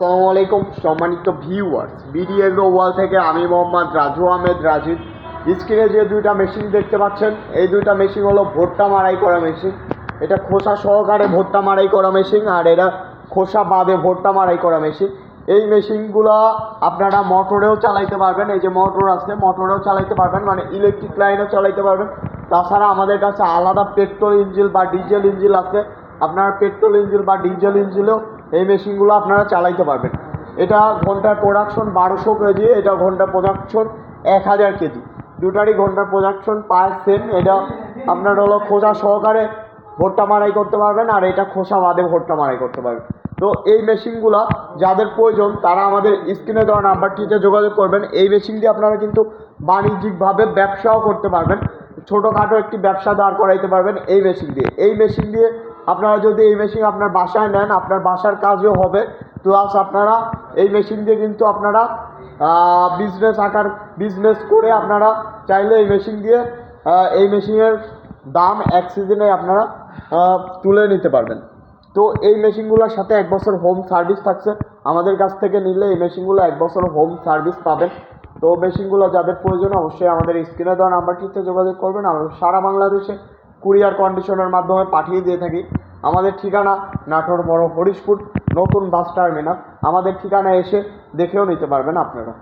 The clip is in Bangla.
আসসালামু আলাইকুম, সম্মানিত ভিউয়ার্স বিডি এগ্রো ওয়াল থেকে আমি মোহাম্মদ রাজু আহমেদ রাজীব। স্ক্রিনে যে দুইটা মেশিন দেখতে পাচ্ছেন, এই দুইটা মেশিন হলো ভুট্টা মারাই করা মেশিন এটা খোসা সহকারে ভুট্টা মারাই করা মেশিন আর এটা খোসা বাদে ভুট্টা মারাই করা মেশিন এই মেশিনগুলো আপনারা মোটরেও চালাইতে পারবেন, এই যে মোটর আছে, মোটরেও চালাইতে পারবেন মানে ইলেকট্রিক লাইনেও চালাইতে পারবেন। তাছাড়া আমাদের কাছে আলাদা পেট্রোল ইঞ্জিন বা ডিজেল ইঞ্জিন আছে। আপনার পেট্রোল ইঞ্জিন বা ডিজেল ইঞ্জিনও এই মেশিনগুলো আপনারা চালাইতে পারবেন। এটা ঘণ্টার প্রোডাকশন বারোশো কেজি, এটা ঘণ্টার প্রোডাকশন এক হাজার কেজি। দুটারই ঘণ্টার প্রোডাকশন পার সেম এটা আপনার হলো খোসা সহকারে ভোট্টা মারাই করতে পারবেন আর এটা খোসা বাদে ভোট্টা মারাই করতে পারবেন। তো এই মেশিনগুলো যাদের প্রয়োজন, তারা আমাদের স্ক্রিনে দেওয়া নাম্বারটিতে যোগাযোগ করবেন। এই মেশিন দিয়ে আপনারা কিন্তু বাণিজ্যিকভাবে ব্যবসাও করতে পারবেন। ছোটোখাটো একটি ব্যবসা দাঁড় করাইতে পারবেন এই মেশিন দিয়ে। এই মেশিন দিয়ে আপনারা যদি এই মেশিন আপনার বাসায় নেন, আপনার বাসার কাজও হবে। প্লাস আপনারা এই মেশিন দিয়ে কিন্তু আপনারা বিজনেস আকার বিজনেস করে আপনারা চাইলে এই মেশিন দিয়ে এই মেশিনের দাম এক সিজনে আপনারা তুলে নিতে পারবেন। তো এই মেশিনগুলোর সাথে এক বছর হোম সার্ভিস থাকছে। আমাদের কাছ থেকে নিলে এই মেশিনগুলো এক বছর হোম সার্ভিস পাবেন। তো মেশিনগুলো যাদের প্রয়োজন, অবশ্যই আমাদের স্ক্রিনে দেওয়া নাম্বারটিতে যোগাযোগ করবেন। আমরা সারা বাংলাদেশে কুরিয়ার কন্ডিশনের মাধ্যমে পাঠিয়ে দিয়ে থাকি। আমাদের ঠিকানা নাটোর বড় হরিশপুর, নতুন বাস টার্মিনাল। আমাদের ঠিকানা এসে দেখেও নিতে পারবেন আপনারা।